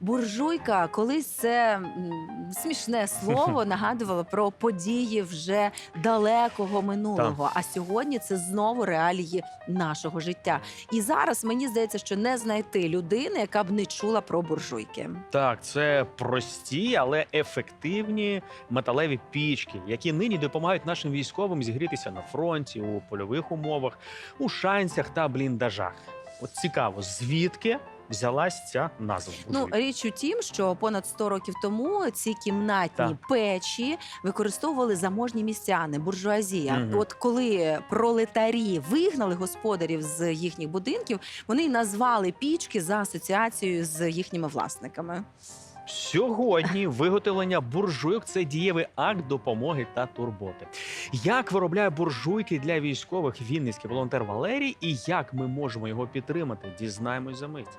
буржуйка колись це смішне слово нагадувало про події вже далекого минулого. А сьогодні це знову реалії нашого життя. І зараз мені здається, що не знайти людини, яка б не чула про буржуйки. Так, це прості, але ефективні металеві пічки, які нині допомагають нашим військовим зігрітися на фронті, у польових умовах, у шанцях та бліндажах. От цікаво, звідки взялась ця назва? Ну, річ у тім, що понад 100 років тому ці кімнатні Так. печі використовували заможні містяни, буржуазія. Мгм. От коли пролетарі вигнали господарів з їхніх будинків, вони назвали пічки за асоціацією з їхніми власниками. Сьогодні виготовлення буржуйок це дієвий акт допомоги та турботи. Як виробляє буржуйки для військових вінницький волонтер Валерій і як ми можемо його підтримати? Дізнаємось за мить.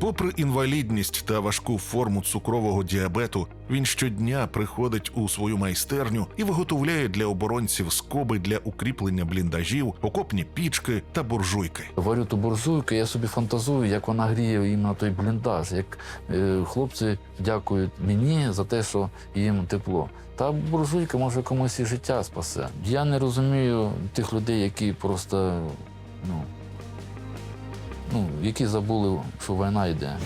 Попри інвалідність та важку форму цукрового діабету, він щодня приходить у свою майстерню і виготовляє для оборонців скоби для укріплення бліндажів, окопні пічки та буржуйки. Варю ту буржуйку, я собі фантазую, як вона гріє іменно той бліндаж, як е, хлопці дякують мені за те, що їм тепло. Та буржуйка може комусь і життя спасе. Я не розумію тих людей, які просто ну, ну, які забули, що війна йде.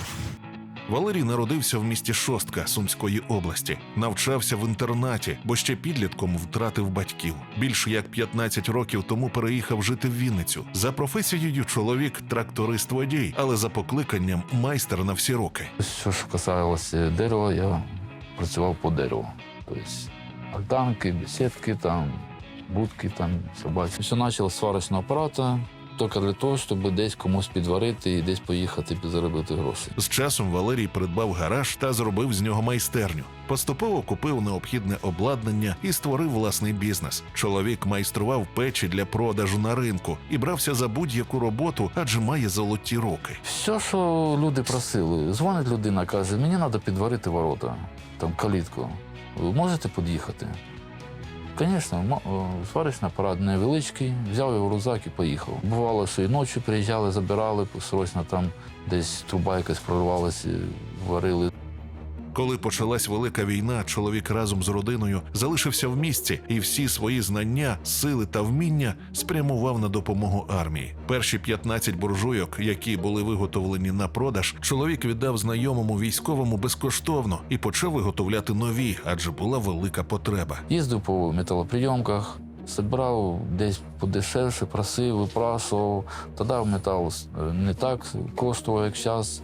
Валерій народився в місті Шостка Сумської області, навчався в інтернаті, бо ще підлітком втратив батьків. Більше як 15 років тому переїхав жити в Вінницю. За професією чоловік тракторист водій, але за покликанням майстер на всі роки. Що ж касалося дерева, я працював по дереву. Тобто альтанки, бесідки, там, будки, там, собачі. Все почало з сварочного апарата, тільки для того, щоб десь комусь підварити і десь поїхати підзаробити гроші. З часом Валерій придбав гараж та зробив з нього майстерню. Поступово купив необхідне обладнання і створив власний бізнес. Чоловік майстрував печі для продажу на ринку і брався за будь-яку роботу, адже має золоті руки. Все, що люди просили, дзвонить людина, каже, мені треба підварити ворота, там калітку. Ви можете під'їхати? Звісно, сварочний апарат невеличкий, взяв його в рюкзак і поїхав. Бувало, що і ночі приїжджали, забирали, срочно там десь труба якась прорвалася, варили. Коли почалась велика війна, чоловік разом з родиною залишився в місті і всі свої знання, сили та вміння спрямував на допомогу армії. Перші 15 буржуйок, які були виготовлені на продаж, чоловік віддав знайомому військовому безкоштовно і почав виготовляти нові, адже була велика потреба. Їздив по металоприйомках, збирав десь подешевше, просив, випрашував. Тоді метал е, не так коштував, як зараз.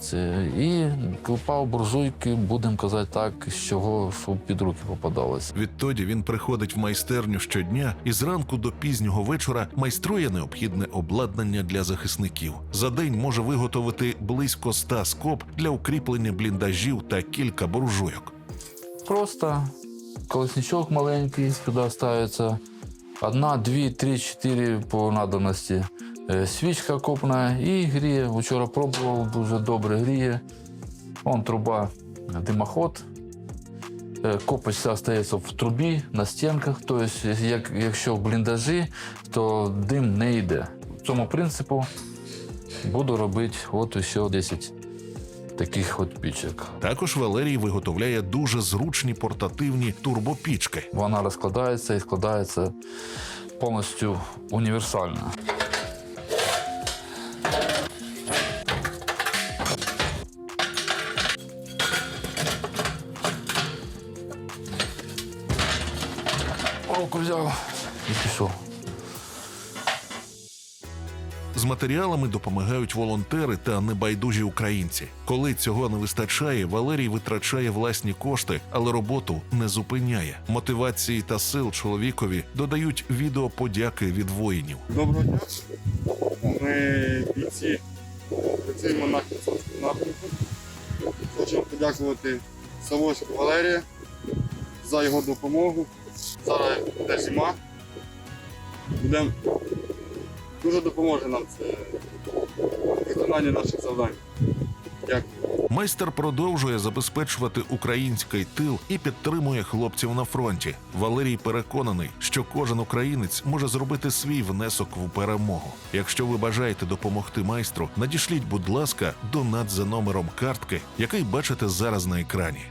Це, і клепав буржуйки, будемо казати так, з чого що під руки попадалось. Відтоді він приходить в майстерню щодня і зранку до пізнього вечора майструє необхідне обладнання для захисників. За день може виготовити близько ста скоб для укріплення бліндажів та кілька буржуйок. Просто колесничок маленький сюди ставиться. Одна, дві, три, чотири по надобності. Е, Свічка копна і гріє. Вчора пробував, дуже добре гріє. Вон труба, димоход. Е, Копоть вся в трубі, на стінках. Тобто, як, якщо в бліндажі, то дим не йде. В цьому принципу буду робити от ще 10 таких от пічок. Також Валерій виготовляє дуже зручні портативні турбопічки. Вона розкладається і складається повністю універсально. Палку взяв і пішов. З матеріалами допомагають волонтери та небайдужі українці. Коли цього не вистачає, Валерій витрачає власні кошти, але роботу не зупиняє. Мотивації та сил чоловікові додають відео подяки від воїнів. Доброго дня. Ми бійці працюємо на Херсонському напрямку. Хочемо подякувати Савойську Валерію за його допомогу. Зараз буде зима. Будемо дуже допоможе нам це в виконанні наших завдань. Дякую. Майстер продовжує забезпечувати український тил і підтримує хлопців на фронті. Валерій переконаний, що кожен українець може зробити свій внесок в перемогу. Якщо ви бажаєте допомогти майстру, надішліть, будь ласка, донат за номером картки, який бачите зараз на екрані.